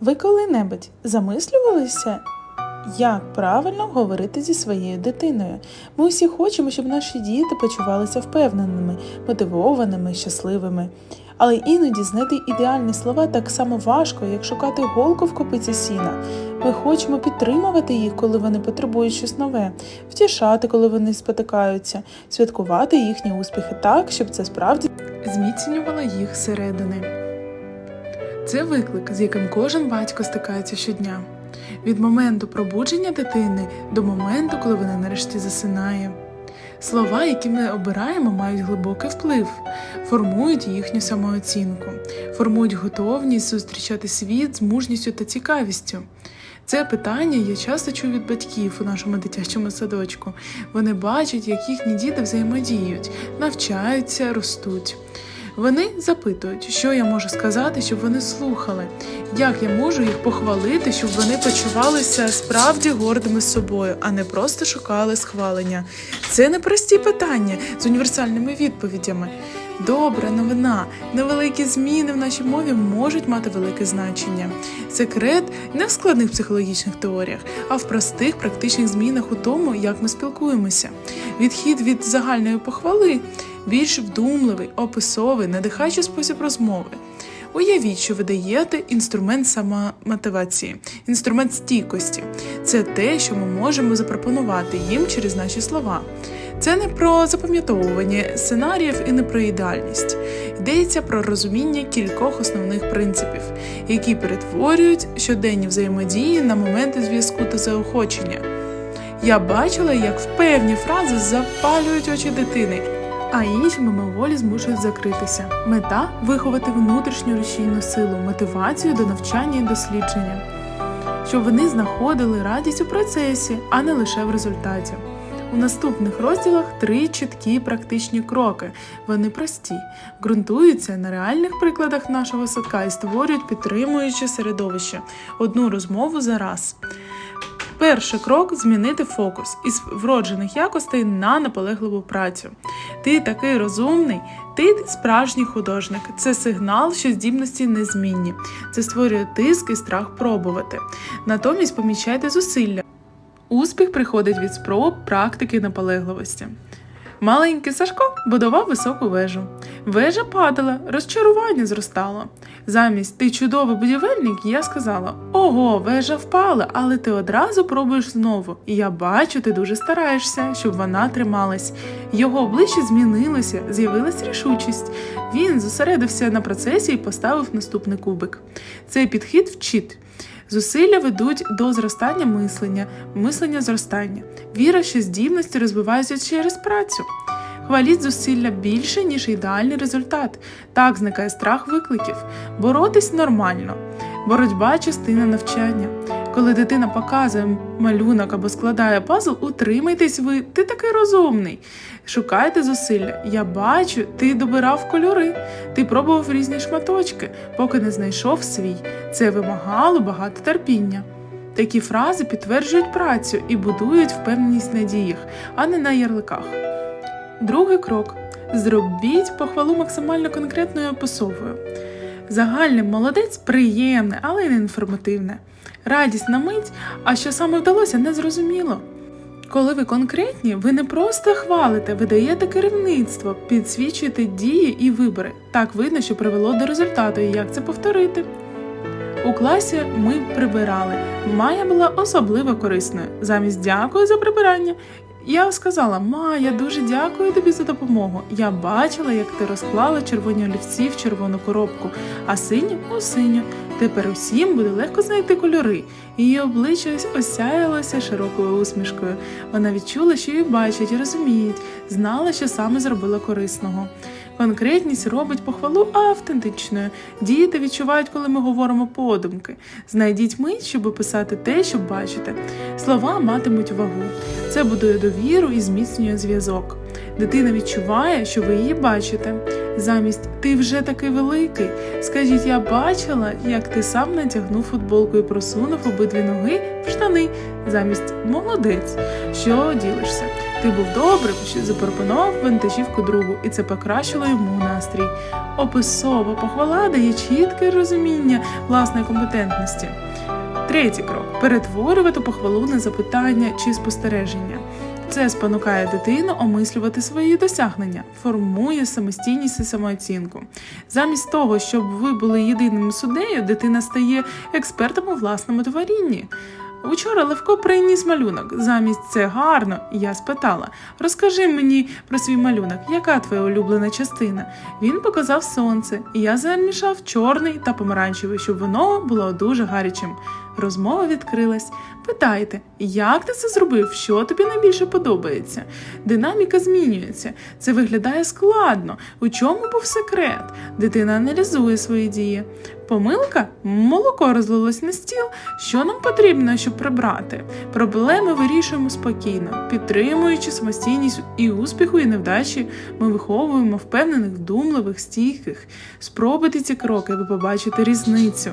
Ви коли-небудь замислювалися, як правильно говорити зі своєю дитиною? Ми усі хочемо, щоб наші діти почувалися впевненими, мотивованими, щасливими. Але іноді знайти ідеальні слова так само важко, як шукати голку в копиці сіна. Ми хочемо підтримувати їх, коли вони потребують щось нове, втішати, коли вони спотикаються, святкувати їхні успіхи так, щоб це справді зміцнювало їх зсередини. Це виклик, з яким кожен батько стикається щодня. Від моменту пробудження дитини до моменту, коли вона нарешті засинає. Слова, які ми обираємо, мають глибокий вплив, формують їхню самооцінку, формують готовність зустрічати світ з мужністю та цікавістю. Це питання я часто чую від батьків у нашому дитячому садочку. Вони бачать, як їхні діти взаємодіють, навчаються, ростуть. Вони запитують, що я можу сказати, щоб вони слухали, як я можу їх похвалити, щоб вони почувалися справді гордими собою, а не просто шукали схвалення. Це не прості питання з універсальними відповідями. Добра новина, невеликі зміни в нашій мові можуть мати велике значення. Секрет не в складних психологічних теоріях, а в простих практичних змінах у тому, як ми спілкуємося. Відхід від загальної похвали більш вдумливий, описовий, надихаючий спосіб розмови. Уявіть, що ви даєте інструмент самомотивації, інструмент стійкості. Це те, що ми можемо запропонувати їм через наші слова. Це не про запам'ятовування сценаріїв і не про ідеальність. Йдеться про розуміння кількох основних принципів, які перетворюють щоденні взаємодії на моменти зв'язку та заохочення. Я бачила, як в певні фрази запалюють очі дитини а інші мимоволі змушують закритися. Мета виховати внутрішню рушійну силу, мотивацію до навчання і дослідження, щоб вони знаходили радість у процесі, а не лише в результаті. У наступних розділах три чіткі практичні кроки. Вони прості, ґрунтуються на реальних прикладах нашого садка і створюють підтримуюче середовище, одну розмову за раз. Перший крок змінити фокус із вроджених якостей на наполегливу працю. Ти такий розумний, ти справжній художник. Це сигнал, що здібності незмінні. Це створює тиск і страх пробувати. Натомість помічайте зусилля. Успіх приходить від спроб практики наполегливості. Маленький Сашко будував високу вежу. Вежа падала, розчарування зростало. Замість ти чудовий будівельник, я сказала: Ого, вежа впала, але ти одразу пробуєш знову. І я бачу, ти дуже стараєшся, щоб вона трималась. Його обличчя змінилося, з'явилась рішучість. Він зосередився на процесі і поставив наступний кубик. Цей підхід вчить. Зусилля ведуть до зростання мислення, мислення зростання. Віра, що здібності розвиваються через працю. Хваліть зусилля більше, ніж ідеальний результат. Так зникає страх викликів. Боротись нормально. Боротьба частина навчання. Коли дитина показує малюнок або складає пазл, утримайтесь ви, ти такий розумний. Шукайте зусилля. Я бачу, ти добирав кольори, ти пробував різні шматочки, поки не знайшов свій. Це вимагало багато терпіння. Такі фрази підтверджують працю і будують впевненість на діях, а не на ярликах. Другий крок: зробіть похвалу максимально конкретною описовою. Загальний молодець приємне, але й не інформативне. Радість на мить, а що саме вдалося, не зрозуміло. Коли ви конкретні, ви не просто хвалите, ви даєте керівництво, підсвічуєте дії і вибори. Так видно, що привело до результату і як це повторити. У класі ми прибирали. Майя була особливо корисною. Замість дякую за прибирання. Я сказала, ма, я дуже дякую тобі за допомогу. Я бачила, як ти розклала червоні олівці в червону коробку, а сині у синю. Тепер усім буде легко знайти кольори. Її обличчя осяялося широкою усмішкою. Вона відчула, що її бачать і розуміють, знала, що саме зробила корисного. Конкретність робить похвалу автентичною. Діти відчувають, коли ми говоримо подумки. Знайдіть мить, щоб описати те, що бачите. Слова матимуть вагу. Це будує довіру і зміцнює зв'язок. Дитина відчуває, що ви її бачите. Замість ти вже такий великий. Скажіть, я бачила, як ти сам натягнув футболку і просунув обидві ноги в штани. Замість молодець, що ділишся. Ти був добрим, що запропонував вантажівку другу, і це покращило йому настрій. Описова похвала дає чітке розуміння власної компетентності. Третій крок перетворювати похвалу на запитання чи спостереження. Це спонукає дитину омислювати свої досягнення, формує самостійність і самооцінку. Замість того, щоб ви були єдиним суддею, дитина стає експертом у власному творінні. Учора Левко приніс малюнок. Замість це гарно. Я спитала: розкажи мені про свій малюнок, яка твоя улюблена частина? Він показав сонце, і я замішав чорний та помаранчевий, щоб воно було дуже гарячим. Розмова відкрилась. Питайте, як ти це зробив? Що тобі найбільше подобається? Динаміка змінюється. Це виглядає складно. У чому був секрет? Дитина аналізує свої дії. Помилка молоко розлилось на стіл. Що нам потрібно, щоб прибрати? Проблеми вирішуємо спокійно, підтримуючи самостійність і успіху, і невдачі, ми виховуємо впевнених, вдумливих, стійких. Спробуйте ці кроки, ви побачите різницю.